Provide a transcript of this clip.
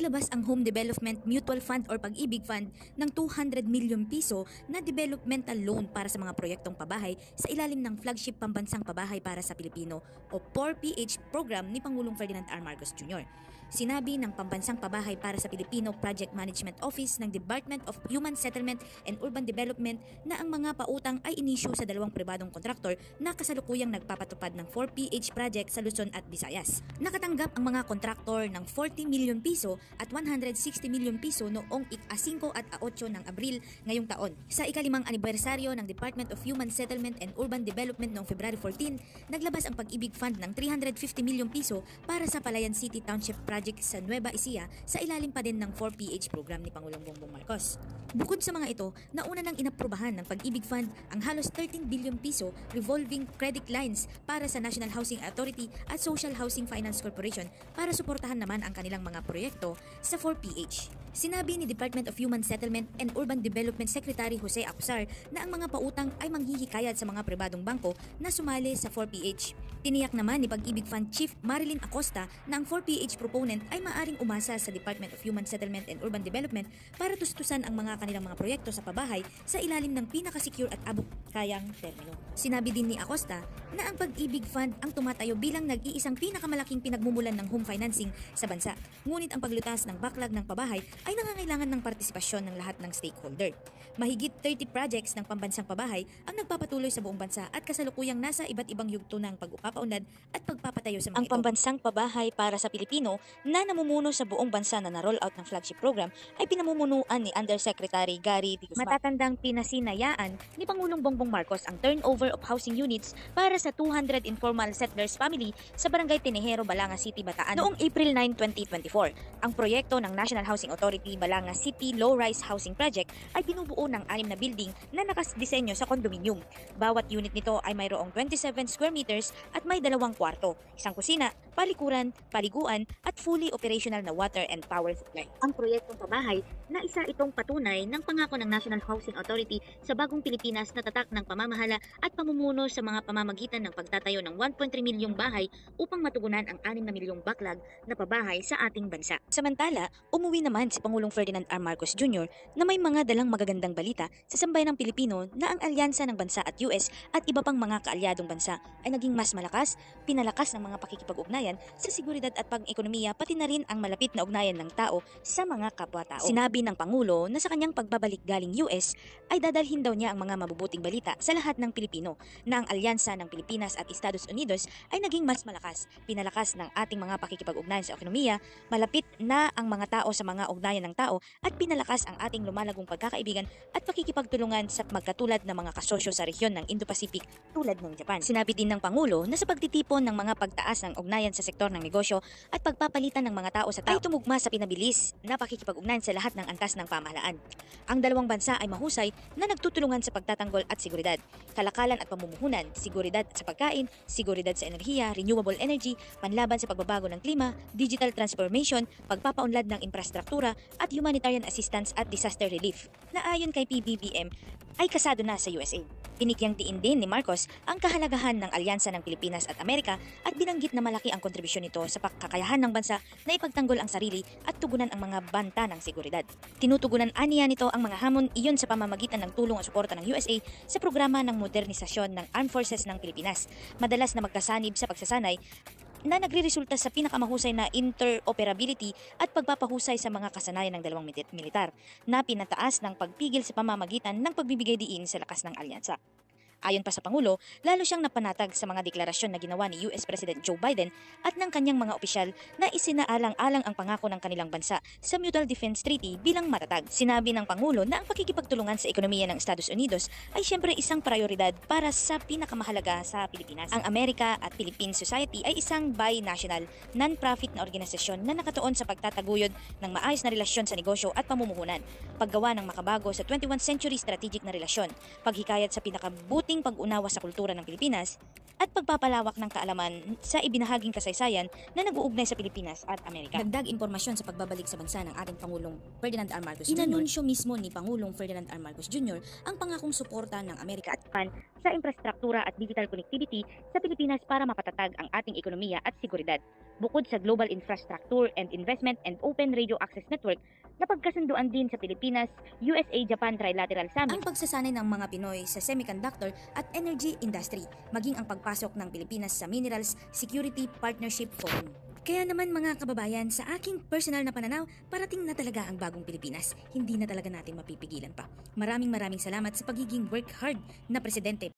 naglabas ang Home Development Mutual Fund or Pag-ibig Fund ng 200 milyon piso na developmental loan para sa mga proyektong pabahay sa ilalim ng flagship pambansang pabahay para sa Pilipino o 4PH program ni Pangulong Ferdinand R. Marcos Jr. Sinabi ng Pambansang Pabahay para sa Pilipino Project Management Office ng Department of Human Settlement and Urban Development na ang mga pautang ay inisyu sa dalawang pribadong kontraktor na kasalukuyang nagpapatupad ng 4PH project sa Luzon at Visayas. Nakatanggap ang mga kontraktor ng 40 milyon piso at 160 milyon piso noong ik-5 at 8 ng Abril ngayong taon. Sa ikalimang anibersaryo ng Department of Human Settlement and Urban Development noong February 14, naglabas ang Pag-ibig Fund ng 350 milyon piso para sa Palayan City Township Project sa Nueva Ecija sa ilalim pa din ng 4PH program ni Pangulong Bongbong Marcos. Bukod sa mga ito, nauna nang inaprubahan ng Pag-ibig Fund ang halos 13 bilyon piso revolving credit lines para sa National Housing Authority at Social Housing Finance Corporation para suportahan naman ang kanilang mga proyekto sa 4PH. Sinabi ni Department of Human Settlement and Urban Development Secretary Jose Acusar na ang mga pautang ay manghihikayat sa mga pribadong bangko na sumali sa 4PH. Tiniyak naman ni Pag-ibig Fund Chief Marilyn Acosta na ang 4PH proponent ay maaring umasa sa Department of Human Settlement and Urban Development para tustusan ang mga kanilang mga proyekto sa pabahay sa ilalim ng pinaka-secure at abot-kayang termino. Sinabi din ni Acosta na ang Pag-ibig Fund ang tumatayo bilang nag-iisang pinakamalaking pinagmumulan ng home financing sa bansa. Ngunit ang paglutas ng backlog ng pabahay ay nangangailangan ng partisipasyon ng lahat ng stakeholder. Mahigit 30 projects ng pambansang pabahay ang nagpapatuloy sa buong bansa at kasalukuyang nasa iba't ibang yugto ng pag-upapaunlad at pagpapatayo sa mga Ang ito. pambansang pabahay para sa Pilipino na namumuno sa buong bansa na na-roll out ng flagship program ay pinamumunuan ni Undersecretary Gary D. Guzman. Matatandang pinasinayaan ni Pangulong Bongbong Marcos ang turnover of housing units para sa 200 informal settlers family sa Barangay Tinejero, Balanga City, Bataan noong April 9, 2024. Ang proyekto ng National Housing Authority Balanga City Low Rise Housing Project ay binubuo ng anim na building na nakasdisenyo sa kondominium. Bawat unit nito ay mayroong 27 square meters at may dalawang kwarto, isang kusina, palikuran, paliguan at fully operational na water and power supply. Ang proyektong pabahay na isa itong patunay ng pangako ng National Housing Authority sa bagong Pilipinas na tatak ng pamamahala at pamumuno sa mga pamamagitan ng pagtatayo ng 1.3 milyong bahay upang matugunan ang 6 na milyong backlog na pabahay sa ating bansa. Samantala, umuwi naman si Pangulong Ferdinand R. Marcos Jr. na may mga dalang magagandang balita sa sambayan ng Pilipino na ang alyansa ng bansa at US at iba pang mga kaalyadong bansa ay naging mas malakas, pinalakas ng mga pakikipag-ugnayan sa seguridad at pang-ekonomiya pati na rin ang malapit na ugnayan ng tao sa mga kapwa-tao. Sinabi ng Pangulo na sa kanyang pagbabalik galing US ay dadalhin daw niya ang mga mabubuting balita sa lahat ng Pilipino na ang alyansa ng Pilipinas at Estados Unidos ay naging mas malakas, pinalakas ng ating mga pakikipag-ugnayan sa ekonomiya, malapit na ang mga tao sa mga ugnayan ng tao at pinalakas ang ating lumalagong pagkakaibigan at pakikipagtulungan sa magkatulad na mga kasosyo sa rehiyon ng Indo-Pacific tulad ng Japan. Sinabi din ng Pangulo na sa pagtitipon ng mga pagtaas ng ugnayan sa sektor ng negosyo at pagpapalitan ng mga tao sa tao ay tumugma sa pinabilis na pakikipag-ugnayan sa lahat ng antas ng pamahalaan. Ang dalawang bansa ay mahusay na nagtutulungan sa pagtatanggol at seguridad, kalakalan at pamumuhunan, seguridad sa pagkain, seguridad sa enerhiya, renewable energy, panlaban sa pagbabago ng klima, digital transformation, pagpapaunlad ng infrastruktura at humanitarian assistance at disaster relief na ayon kay PBBM ay kasado na sa USA. Binigyang diin din ni Marcos ang kahalagahan ng alyansa ng Pilipinas at Amerika at binanggit na malaki ang kontribusyon nito sa pagkakayahan ng bansa na ipagtanggol ang sarili at tugunan ang mga banta ng seguridad. Tinutugunan aniya nito ang mga hamon iyon sa pamamagitan ng tulong at suporta ng USA sa programa ng modernisasyon ng Armed Forces ng Pilipinas, madalas na magkasanib sa pagsasanay na nagre-resulta sa pinakamahusay na interoperability at pagpapahusay sa mga kasanayan ng dalawang milit- militar na pinataas ng pagpigil sa pamamagitan ng pagbibigay diin sa lakas ng alyansa. Ayon pa sa Pangulo, lalo siyang napanatag sa mga deklarasyon na ginawa ni US President Joe Biden at ng kanyang mga opisyal na isinaalang-alang ang pangako ng kanilang bansa sa Mutual Defense Treaty bilang matatag. Sinabi ng Pangulo na ang pakikipagtulungan sa ekonomiya ng Estados Unidos ay siyempre isang prioridad para sa pinakamahalaga sa Pilipinas. Ang America at Philippine Society ay isang binational, non-profit na organisasyon na nakatuon sa pagtataguyod ng maayos na relasyon sa negosyo at pamumuhunan, paggawa ng makabago sa 21st century strategic na relasyon, paghikayat sa pinakabuting pag-unawa sa kultura ng Pilipinas, at pagpapalawak ng kaalaman sa ibinahaging kasaysayan na nag-uugnay sa Pilipinas at Amerika. Dagdag impormasyon sa pagbabalik sa bansa ng ating Pangulong Ferdinand R. Marcos Jr. Inanunsyo mismo ni Pangulong Ferdinand R. Marcos Jr. ang pangakong suporta ng Amerika at Japan sa infrastruktura at digital connectivity sa Pilipinas para mapatatag ang ating ekonomiya at seguridad. Bukod sa global infrastructure and investment and open radio access network na pagkasunduan din sa Pilipinas, USA-Japan Trilateral Summit ang pagsasanay ng mga Pinoy sa semiconductor at energy industry, maging ang pagpasok ng Pilipinas sa Minerals Security Partnership Forum. Kaya naman mga kababayan, sa aking personal na pananaw, parating na talaga ang bagong Pilipinas. Hindi na talaga natin mapipigilan pa. Maraming maraming salamat sa pagiging work hard na presidente